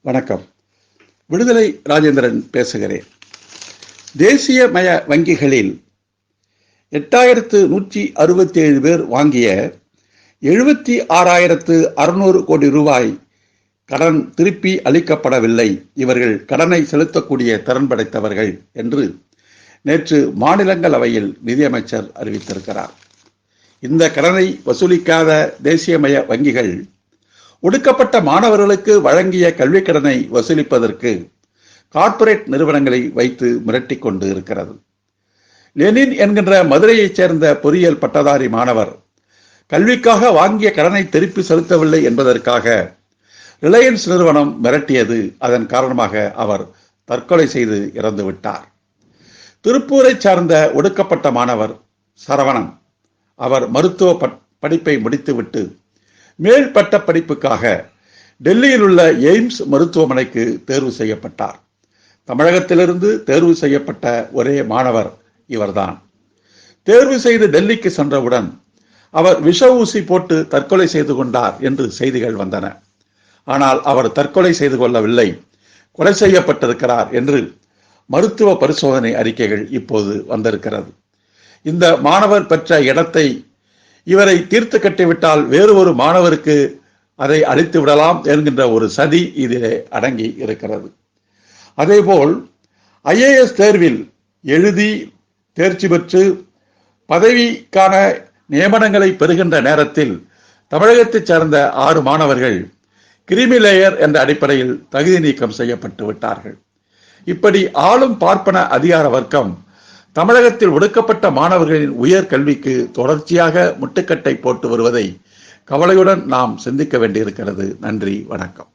வணக்கம். விடுதலை ராஜேந்திரன் பேசுகிறேன். தேசியமய வங்கிகளில் எட்டாயிரத்து நூற்றி அறுபத்தி ஏழு பேர் வாங்கிய எழுபத்தி ஆறாயிரத்து அறுநூறு கோடி ரூபாய் கடன் திருப்பி அளிக்கப்படவில்லை. இவர்கள் கடனை செலுத்தக்கூடிய திறன் படைத்தவர்கள் என்று நேற்று மாநிலங்களவையில் நிதியமைச்சர் அறிவித்திருக்கிறார். இந்த கடனை வசூலிக்காத தேசியமய வங்கிகள் ஒடுக்கப்பட்ட மாணவர்களுக்கு வழங்கிய கல்விக் கடனை வசூலிப்பதற்கு கார்ப்பரேட் நிறுவனங்களை வைத்து மிரட்டிக் கொண்டு இருக்கிறது. லெனின் என்கின்ற மதுரையைச் சேர்ந்த பொறியியல் பட்டதாரி மாணவர் கல்விக்காக வாங்கிய கடனை திருப்பி செலுத்தவில்லை என்பதற்காக ரிலையன்ஸ் நிறுவனம் மிரட்டியது. அதன் காரணமாக அவர் தற்கொலை செய்து இறந்து விட்டார் திருப்பூரை சார்ந்த ஒடுக்கப்பட்ட மாணவர் சரவணன் அவர் மருத்துவ படிப்பை முடித்துவிட்டு மேல் பட்ட படிப்புக்காக டெல்லியில் உள்ள எய்ம்ஸ் மருத்துவமனைக்கு தேர்வு செய்யப்பட்டார். தமிழகத்திலிருந்து தேர்வு செய்யப்பட்ட ஒரே மாணவர் இவர்தான். தேர்வு செய்து டெல்லிக்கு சென்றவுடன் அவர் விஷ ஊசி போட்டு தற்கொலை செய்து கொண்டார் என்று செய்திகள் வந்தன. ஆனால் அவர் தற்கொலை செய்து கொள்ளவில்லை. கொலை செய்யப்பட்டிருக்கிறார் என்று மருத்துவ பரிசோதனை அறிக்கைகள் இப்போது வந்திருக்கிறது. இந்த மாணவர் பெற்ற இடத்தை இவரை தீர்த்து கட்டிவிட்டால் வேறு ஒரு மாணவருக்கு அதை அளித்து விடலாம் என்கின்ற ஒரு சதி இதிலே அடங்கி இருக்கிறது. அதேபோல் ஐஏஎஸ் தேர்வில் எழுதி தேர்ச்சி பெற்று பதவிக்கான நியமனங்களை பெறுகின்ற நேரத்தில் தமிழகத்தைச் சேர்ந்த ஆறு மாணவர்கள் கிரிமி லேயர் என்ற அடிப்படையில் தகுதி நீக்கம் செய்யப்பட்டு விட்டார்கள். இப்படி ஆளும் பார்ப்பன அதிகார வர்க்கம் தமிழகத்தில் ஒடுக்கப்பட்ட மாணவர்களின் உயர் கல்விக்கு தொடர்ச்சியாக முட்டுக்கட்டை போட்டு வருவதை கவலையுடன் நாம் சிந்திக்க வேண்டியிருக்கிறது. நன்றி வணக்கம்.